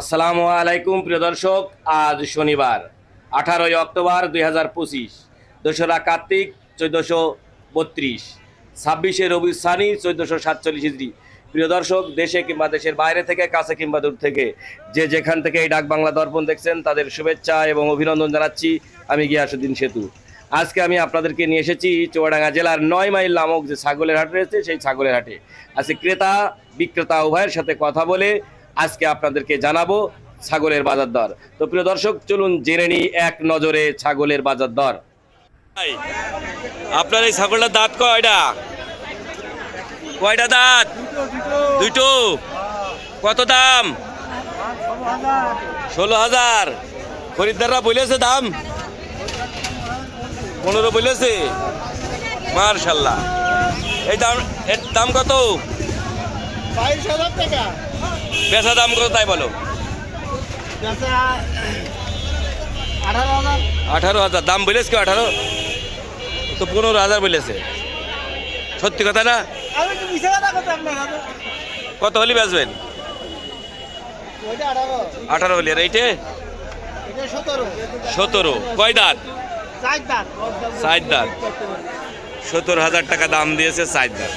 আসসালামু আলাইকুম, প্রিয় দর্শক। আজ শনিবার, আঠারোই অক্টোবর দুই হাজার পঁচিশ, দোসরা কার্তিক চোদ্দোশো বত্রিশ, ছাব্বিশে রবি সানি চোদ্দোশো সাতচল্লিশ ইসরি প্রিয় দর্শক, দেশে কিংবা দেশের বাইরে থেকে, কাছে কিংবা দূর থেকে, যে যেখান থেকে এই ডাক বাংলা দর্পণ দেখছেন, তাদের শুভেচ্ছা এবং অভিনন্দন জানাচ্ছি আমি গিয়াসুদ্দিন সেতু। আজকে আমি আপনাদেরকে নিয়ে এসেছি চুয়াডাঙ্গা জেলার নয় মাইল নামক যে ছাগলের হাট রয়েছে, সেই ছাগলের হাটে। আজকে ক্রেতা, বিক্রেতা উভয়ের সাথে কথা বলে আজকে আপনাদেরকে জানাব ছাগলের বাজার দর। তো প্রিয় দর্শক চলুন জেনে নিই এক নজরে ছাগলের বাজার দর। আপনার এই ছাগলটার দাঁত কয়টা? কয়টা দাঁত? দুটো। কত দাম? ষোলো হাজার। খরিদ্দাররা বলেছে দাম? পনেরো বলেছে। মার্শাল্লাহ এই দাম এর দাম কত? বাইশ হাজার টাকা। বেচা দাম কত তাই বলো? আঠারো হাজার। দাম বলেছে কেউ আঠারো? তো পনেরো হাজার বলেছে। সত্যি কথা না? কত হলে বেচবেন? আঠারো। হলে আর এইটে? সতেরো। কয় দাঁত? চার দাঁত। সত্তর হাজার টাকা দাম দিয়েছে ষাট দাঁত।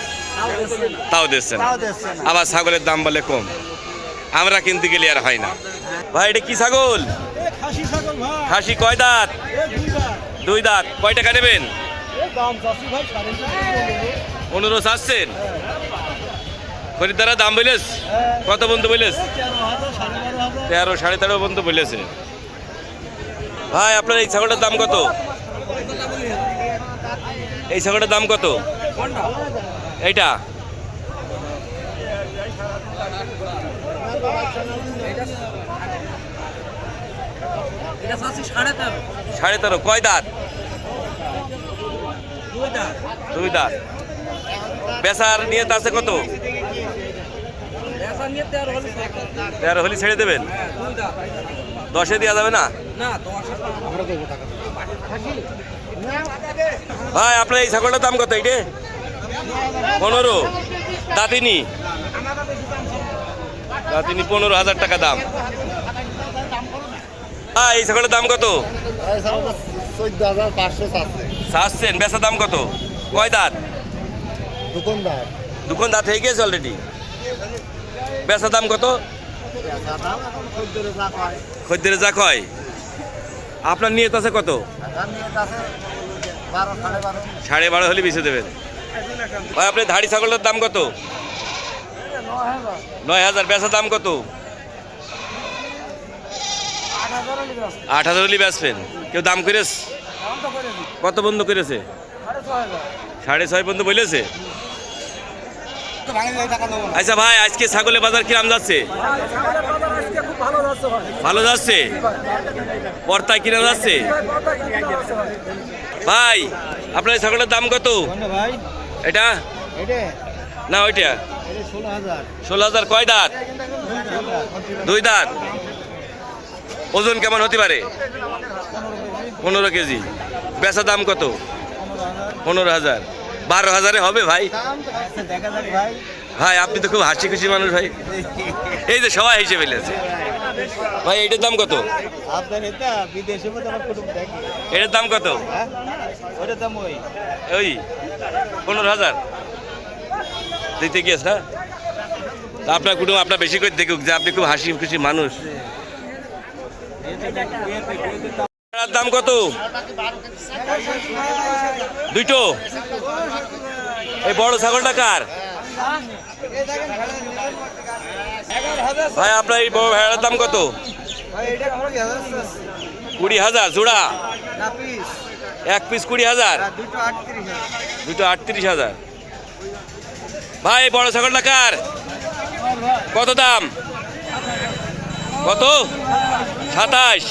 তাও দিচ্ছে তাও দিচ্ছে না। আবার ছাগলের দাম বলে কম। আমরা কিনতে গেলে আর হয় না। ভাই, এটা কি ছাগল? খাসি কয় দাঁত? দুই দাঁত। কয় টাকা নেবেন? পনেরো চাচ্ছেন? খরিদ্দারা দাম বলেছ? কত বন্ধু বলেছ? তেরো, সাড়ে তেরো পর্যন্ত বলেছে। ভাই, আপনার এই ছাগলটার দাম কত? এই ছাগলটার দাম কত? এইটা? সাড়ে তেরো। কয় দাঁত? দুই দাঁত। বেচার নিয়ে আছে কত? তেরো হলি ছেড়ে দেবেন? দশে দেওয়া যাবে না? ভাই, আপনার এই ছাগলটার দাম কত? এইটে? পনেরো। দাঁতিনি? দাঁতিনি পনেরো হাজার টাকা দাম। হ্যাঁ এই ছাগলের দাম কত? চাচ্ছে বেচা দাম কত? কয় দাঁত? দুখন দাঁত হয়ে গেছে অলরেডি বেচা দাম কত? খদ্দের যা কয়। আপনার নিয়ত আছে কত? সাড়ে বারো হলে বেঁচে দেবেন। ভাই আপনি ধাড়ি ছাগলটার দাম কত? নয় হাজার নয় বেচা দাম কত? আট হাজার হলে বেচবেন কেউ দাম করেছ? কত বন্ধ করেছে? সাড়ে ছয় পর্যন্ত বলেছে? আচ্ছা ভাই আজকে ছাগলের বাজার কিরাম যাচ্ছে? ভালো যাচ্ছে? পর্তায় কিরাম যাচ্ছে? ভাই আপনার ছাগলের দাম কত? এটা? না ওইটা। ষোলো হাজার। কয় দাঁত? দুই দাঁত। ওজন কেমন হতে পারে? পনেরো কেজি। বেচা দাম কত? পনেরো হাজার। বারো হাজারে হবে ভাই। ভাই আপনি তো খুব হাসি খুশি মানুষ ভাই। এই যে সবাই হিসেবে ফেলেছে ভাই এটার দাম কত? এটার দাম কত? হ্যাঁ? ওই। ওই পনেরো হাজার। দিতে গিয়েছ না তা আপনার কুটুম আপনার বেশি করে দেখুক যে আপনি খুব হাসি খুশি মানুষ। দাম কত? দুইটো এই বড় ছাগলটা কার? ভাই, আপনার এই বড় ভেড়ার দাম কত? কুড়ি হাজার, জোড়া? এক পিস কুড়ি হাজার? দুটো আটত্রিশ হাজার। ভাই বড় ছাগলটা কার? কত দাম? কত? সাতাশ।